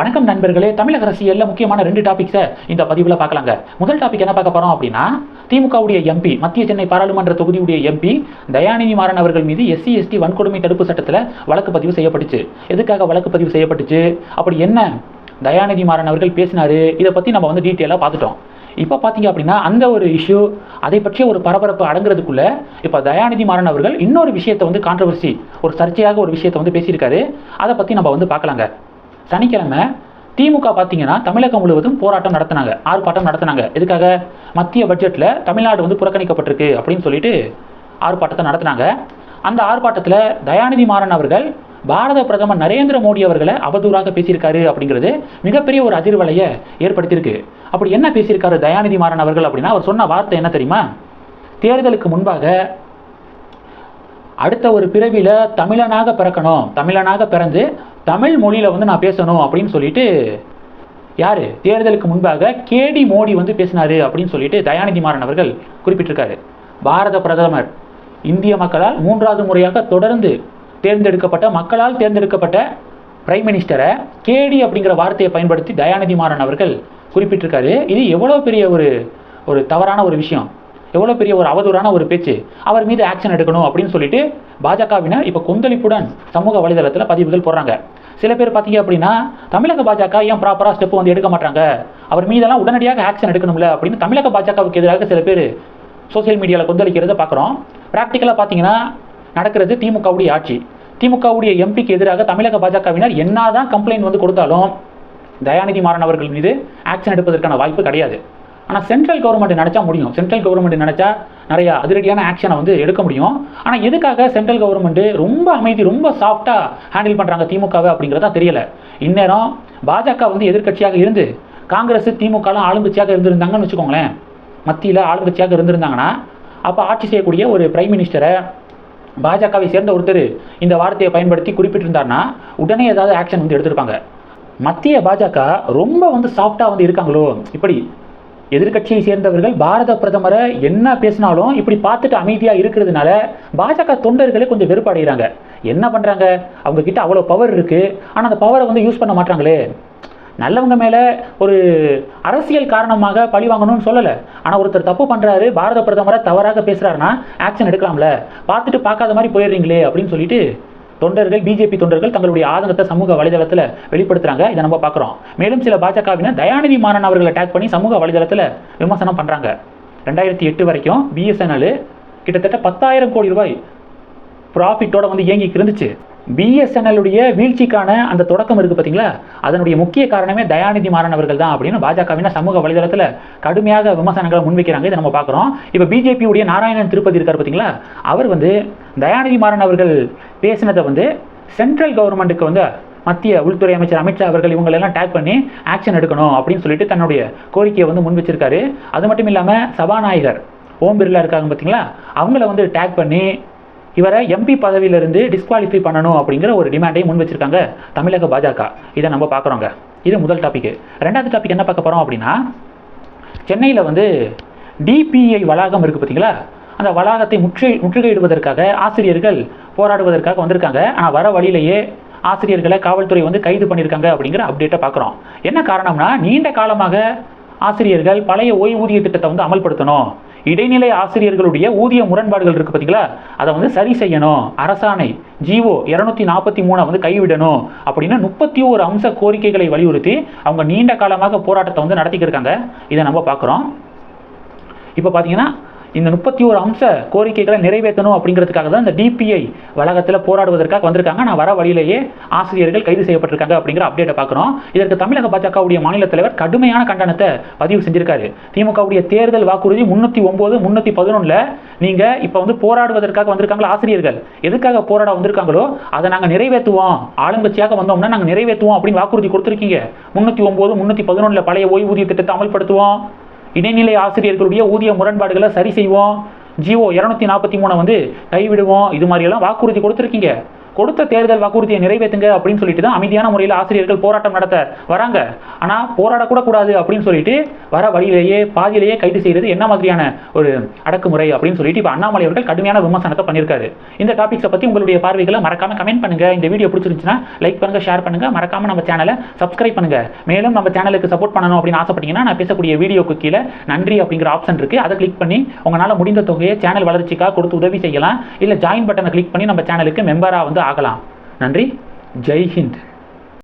வணக்கம் நண்பர்களே தமிழக அரசியலில் முக்கியமான ரெண்டு டாபிக்ஸை இந்த பதிவில் பார்க்கலாங்க. முதல் டாபிக் என்ன பார்க்க போகிறோம் அப்படின்னா திமுகவுடைய எம்பி மத்திய சென்னை பாராளுமன்ற தொகுதியுடைய எம்பி தயாநிதி மாறன் அவர்கள் மீது எஸ்சி எஸ்டி வன்கொடுமை தடுப்பு சட்டத்தில் வழக்கு பதிவு செய்யப்பட்டுச்சு. எதுக்காக வழக்கு பதிவு செய்யப்பட்டுச்சு? அப்படி என்ன தயாநிதி மாறன் அவர்கள் பேசினாரு? இதை பற்றி நம்ம வந்து டீட்டெயிலாக பார்த்துட்டோம். இப்போ பார்த்தீங்க அப்படின்னா அந்த ஒரு இஷ்யூ அதை பற்றிய ஒரு பரபரப்பு அடங்குறதுக்குள்ள இப்போ தயாநிதி மாறன் அவர்கள் இன்னொரு விஷயத்தை வந்து கான்ட்ரவர்சி ஒரு சர்ச்சையாக ஒரு விஷயத்தை வந்து பேசியிருக்காரு. அதை பற்றி நம்ம வந்து பார்க்கலாங்க. சனிக்கிழமை திமுக பார்த்தீங்கன்னா தமிழகம் முழுவதும் போராட்டம் நடத்தினாங்க ஆர்ப்பாட்டம் நடத்தினாங்க. எதுக்காக? மத்திய பட்ஜெட்டில் தமிழ்நாடு வந்து புறக்கணிக்கப்பட்டிருக்கு அப்படின்னு சொல்லிட்டு ஆர்ப்பாட்டத்தை நடத்தினாங்க. அந்த ஆர்ப்பாட்டத்தில் தயாநிதி மாறன் அவர்கள் பாரத பிரதமர் நரேந்திர மோடி அவர்களை அவதூறாக பேசியிருக்காரு அப்படிங்கிறது மிகப்பெரிய ஒரு அதிர்வலையை ஏற்படுத்தியிருக்கு. அப்படி என்ன பேசியிருக்காரு தயாநிதி மாறன் அவர்கள் அப்படின்னா அவர் சொன்ன வார்த்தை என்ன தெரியுமா? தேர்தலுக்கு முன்பாக அடுத்த ஒரு பிறவியில் தமிழனாக பிறக்கணும் தமிழனாக பிறந்து தமிழ் மொழியில் வந்து நான் பேசணும் அப்படின்னு சொல்லிட்டு யார்? தேர்தலுக்கு முன்பாக கேடி மோடி வந்து பேசினாரு அப்படின்னு சொல்லிட்டு தயாநிதி மாறன் அவர்கள் குறிப்பிட்டிருக்காரு. பாரத பிரதமர் இந்திய மக்களால் மூன்றாவது முறையாக தொடர்ந்து தேர்ந்தெடுக்கப்பட்ட மக்களால் தேர்ந்தெடுக்கப்பட்ட பிரைம் மினிஸ்டரை கேடி அப்படிங்கிற வார்த்தையை பயன்படுத்தி தயாநிதி மாறன் அவர்கள் குறிப்பிட்டிருக்காரு. இது எவ்வளோ பெரிய ஒரு ஒரு தவறான ஒரு விஷயம். எவ்வளோ பெரிய ஒரு அவதூறான ஒரு பேச்சு. அவர் மீது ஆக்ஷன் எடுக்கணும் அப்படின்னு சொல்லிட்டு பாஜகவினர் இப்போ கொந்தளிப்புடன் சமூக வலைதளத்தில் பதிவுகள் போடுறாங்க. சில பேர் பார்த்தீங்க அப்படின்னா தமிழக பாஜக ஏன் ப்ராப்பராக ஸ்டெப் வந்து எடுக்க மாட்டாங்க அவர் மீதெல்லாம் உடனடியாக ஆக்ஷன் எடுக்கணும்ல அப்படின்னு தமிழக பாஜகவுக்கு எதிராக சில பேர் சோஷியல் மீடியாவில் கொந்தளிக்கிறத பார்க்குறோம் ப்ராக்டிக்கலாக பார்த்தீங்கன்னா நடக்கிறது திமுகவுடைய ஆட்சி. திமுகவுடைய எம்பிக்கு எதிராக தமிழக பாஜகவினர் என்னதான் கம்ப்ளைண்ட் வந்து கொடுத்தாலும் தயாநிதி மாறன் அவர்கள் மீது ஆக்ஷன் எடுப்பதற்கான வாய்ப்பு கிடையாது. ஆனால் சென்ட்ரல் கவர்மெண்ட் நினச்சா முடியும். சென்ட்ரல் கவர்மெண்ட் நினச்சா நிறையா அதிரடியான ஆக்ஷனை வந்து எடுக்க முடியும். ஆனால் எதுக்காக சென்ட்ரல் கவர்மெண்ட்டு ரொம்ப அமைதி ரொம்ப சாஃப்டாக ஹேண்டில் பண்ணுறாங்க திமுகவை அப்படிங்கிறதா தெரியலை. இந்நேரம் பாஜக வந்து எதிர்க்கட்சியாக இருந்து காங்கிரஸ் திமுகலாம் ஆளுங்கட்சியாக இருந்திருந்தாங்கன்னு வச்சுக்கோங்களேன். மத்தியில் ஆளுங்கட்சியாக இருந்திருந்தாங்கன்னா அப்போ ஆட்சி செய்யக்கூடிய ஒரு பிரைம் மினிஸ்டரை பாஜகவை சேர்ந்த ஒருத்தர் இந்த வார்த்தையை பயன்படுத்தி குறிப்பிட்டிருந்தாருன்னா உடனே ஏதாவது ஆக்ஷன் வந்து எடுத்திருப்பாங்க. மத்திய பாஜக ரொம்ப வந்து சாஃப்டாக வந்து இருக்காங்களோ? இப்படி எதிர்க்கட்சியை சேர்ந்தவர்கள் பாரத பிரதமரை என்ன பேசினாலும் இப்படி பார்த்துட்டு அமைதியாக இருக்கிறதுனால பாஜக தொண்டர்களே கொஞ்சம் வெறுப்படைகிறாங்க என்ன பண்ணுறாங்க அவங்க கிட்ட அவ்வளோ பவர் இருக்குது ஆனால் அந்த பவரை வந்து யூஸ் பண்ண மாட்டாங்களே. நல்லவங்க மேலே ஒரு அரசியல் காரணமாக பழி வாங்கணும்னு சொல்லலை. ஆனால் ஒருத்தர் தப்பு பண்ணுறாரு பாரத பிரதமரை தவறாக பேசுகிறாருன்னா ஆக்ஷன் எடுக்கலாம்ல. பார்த்துட்டு பார்க்காத மாதிரி போயிடுறீங்களே அப்படின்னு சொல்லிட்டு தொண்டர்கள் பிஜேபி தொண்டர்கள் தங்களுடைய ஆதங்கத்தை சமூக வலைதளத்தில் வெளிப்படுத்துறாங்க. இதை நம்ம பார்க்குறோம். மேலும் சில பாஜகவினர் தயாநிதி மாறன் அவர்களை அட்டாக் பண்ணி சமூக வலைதளத்தில் விமர்சனம் பண்ணுறாங்க ரெண்டாயிரத்தி எட்டு வரைக்கும் பிஎஸ்என்எல் கிட்டத்தட்ட பத்தாயிரம் கோடி ரூபாய் ப்ராஃபிட்டோட வந்து இயங்கிக்கு இருந்துச்சு. பிஎஸ்என்எல்லுடைய வீழ்ச்சிக்கான அந்த தொடக்கம் இருக்குது பார்த்தீங்களா? அதனுடைய முக்கிய காரணமே தயாநிதி மாறன் அவர்கள் தான் அப்படின்னு பாஜகவினர் சமூக வலைதளத்தில் கடுமையாக விமர்சனங்களை முன்வைக்கிறாங்க. இதை நம்ம பார்க்குறோம். இப்போ பிஜேபியுடைய நாராயணன் திருப்பதி இருக்கார் பார்த்தீங்களா? அவர் வந்து தயாநிதி மாறன் அவர்கள் பேசினதை வந்து சென்ட்ரல் கவர்மெண்ட்டுக்கு வந்து மத்திய உள்துறை அமைச்சர் அமித்ஷா அவர்கள் இவங்களெல்லாம் டேக் பண்ணி ஆக்ஷன் எடுக்கணும் அப்படின்னு சொல்லிட்டு தன்னுடைய கோரிக்கையை வந்து முன் வச்சிருக்காரு அது மட்டும் இல்லாமல் சபாநாயகர் ஓம் பிர்லா இருக்காங்க பார்த்தீங்களா? அவங்கள வந்து டேக் பண்ணி இவரை எம்பி பதவியிலிருந்து டிஸ்குவாலிஃபை பண்ணணும் அப்படிங்கிற ஒரு டிமாண்டை முன் வச்சிருக்காங்க தமிழக பாஜக. இதை நம்ம பார்க்குறோங்க. இது முதல் டாபிக் ரெண்டாவது டாபிக் என்ன பார்க்க போகிறோம் அப்படின்னா சென்னையில் வந்து டிபிஐ வளாகம் இருக்குது பார்த்தீங்களா? அந்த வளாகத்தை முற்று முற்றுகையிடுவதற்காக ஆசிரியர்கள் போராடுவதற்காக வந்திருக்காங்க. ஆனால் வர வழியிலேயே ஆசிரியர்களை காவல்துறை வந்து கைது பண்ணியிருக்காங்க அப்படிங்கிற அப்டேட்டை பார்க்குறோம். என்ன காரணம்னா நீண்ட காலமாக ஆசிரியர்கள் பழைய ஓய்வூதிய திட்டத்தை வந்து அமல்படுத்தணும். இடைநிலை ஆசிரியர்களுடைய ஊதிய முரண்பாடுகள் இருக்குது பார்த்தீங்களா அதை வந்து சரி செய்யணும். அரசாணை ஜிஓ இரநூத்தி நாற்பத்தி மூணை வந்து கைவிடணும் அப்படின்னு முப்பத்தி ஒரு அம்ச கோரிக்கைகளை வலியுறுத்தி அவங்க நீண்ட காலமாக போராட்டத்தை வந்து நடத்திக்கிருக்காங்க இதை நம்ம பார்க்குறோம். இப்போ பார்த்தீங்கன்னா இந்த முப்பத்தி ஒரு அம்ச கோரிக்கைகளை நிறைவேற்றணும் அப்படிங்கிறதுக்காக தான் இந்த டிபிஐ வளாகத்தில் போராடுவதற்காக வந்திருக்காங்க. நான் வர வழியிலேயே ஆசிரியர்கள் கைது செய்யப்பட்டிருக்காங்க அப்படிங்கிற அப்டேட்டை பார்க்குறோம். இதற்கு தமிழக பாஜகவுடைய மாநில தலைவர் கடுமையான கண்டனத்தை பதிவு செஞ்சிருக்காரு. திமுகவுடைய தேர்தல் வாக்குறுதி முன்னூற்றி ஒம்பது முன்னூற்றி பதினொன்றில் நீங்கள் இப்போ வந்து போராடுவதற்காக வந்திருக்காங்களா ஆசிரியர்கள்? எதுக்காக போராட வந்திருக்காங்களோ அதை நாங்கள் நிறைவேற்றுவோம். ஆளுங்கட்சியாக வந்தோம்னா நாங்கள் நிறைவேற்றுவோம் அப்படின்னு வாக்குறுதி கொடுத்துருக்கீங்க. முன்னூற்றி ஒம்பது முன்னூற்றி பதினொன்றில் பழைய ஓய்வூதிய திட்டத்தை அமல்படுத்துவோம். இடைநிலை ஆசிரியர்களுடைய ஊதிய முரண்பாடுகளை சரி செய்வோம். ஜிஓ இரநூத்தி நாற்பத்தி மூணை வந்து கைவிடுவோம். இது மாதிரியெல்லாம் வாக்குறுதி கொடுத்துருக்கீங்க. கொடுத்த தேர்தல் வாக்குறுதியை நிறைவேற்றுங்க அப்படின்னு சொல்லிட்டு தான் அமைதியான முறையில் ஆசிரியர்கள் போராட்டம் நடத்த வராங்க. ஆனால் போராடக்கூட கூடாது அப்படின்னு சொல்லிட்டு வர வழியிலேயே பாதியிலேயே கைது செய்யறது என்ன மாதிரியான ஒரு அடக்குமுறை அப்படின்னு சொல்லிட்டு இப்போ அண்ணாமலை அவர்கள் கடுமையான விமர்சனத்தை பண்ணியிருக்காரு. இந்த டாபிக்ஸை பற்றி உங்களுடைய பார்வைகளை மறக்காம கமெண்ட் பண்ணுங்க. இந்த வீடியோ பிடிச்சிருந்துச்சுன்னா லைக் பண்ணுங்க ஷேர் பண்ணுங்க. மறக்காம நம்ம சேனலை சப்ஸ்கிரைப் பண்ணுங்க. மேலும் நம்ம சேனலுக்கு சப்போர்ட் பண்ணணும் அப்படின்னு ஆசைப்பட்டீங்கன்னா நான் பேசக்கூடிய வீடியோக்கு கீழே நன்றி அப்படிங்கிற ஆப்ஷன் இருக்கு. அதை கிளிக் பண்ணி உங்களால் முடிந்த தொகையை சேனல் வளர்ச்சிக்காக கொடுத்து உதவி செய்யலாம். இல்லை ஜாயின் பட்டனை கிளிக் பண்ணி நம்ம சேனலுக்கு மெம்பராக வந்து ஆகலாம் நன்றி. ஜெய் ஹிந்த்.